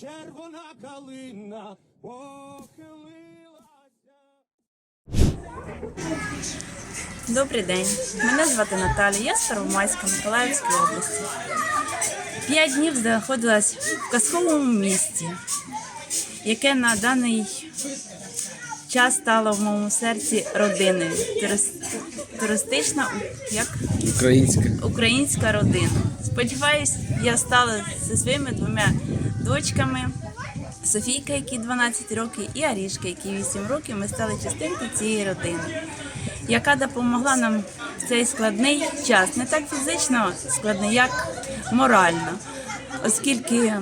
червона калина похилилася. Добрий день, мене звати Наталія, я з Первомайська Миколаївської області. П'ять днів знаходилась в казковому місті, яке на даний час стало в моєму серці родиною. Турис- Туристична як Українська. українська родина. Сподіваюсь, я стала зі своїми двома дочками. Софійка, якій 12 років, і Арішка, якій 8 років. Ми стали частинкою цієї родини, яка допомогла нам в цей складний час, не так фізично складний, як морально, оскільки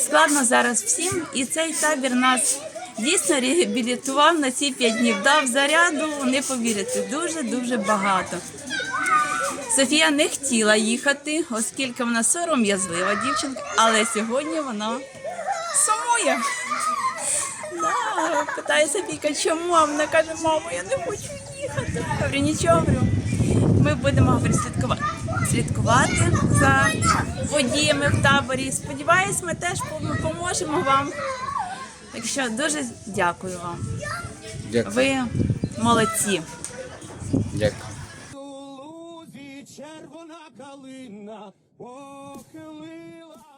складно зараз всім, і цей табір нас дійсно реабілітував на ці 5 днів. Дав заряду, не повірите, дуже дуже багато. Софія не хотіла їхати, оскільки вона сором'язлива дівчинка, але сьогодні вона сумує. Да, питає Софійка, чому? А вона каже, мамо, я не хочу їхати. Говорю, нічого, говорю. Ми будемо говорю, слідкувати, слідкувати за подіями в таборі. Сподіваюсь, ми теж поможемо вам. Так що дуже дякую вам. Дякую. Ви молодці. Дякую. Червона калина похилилася.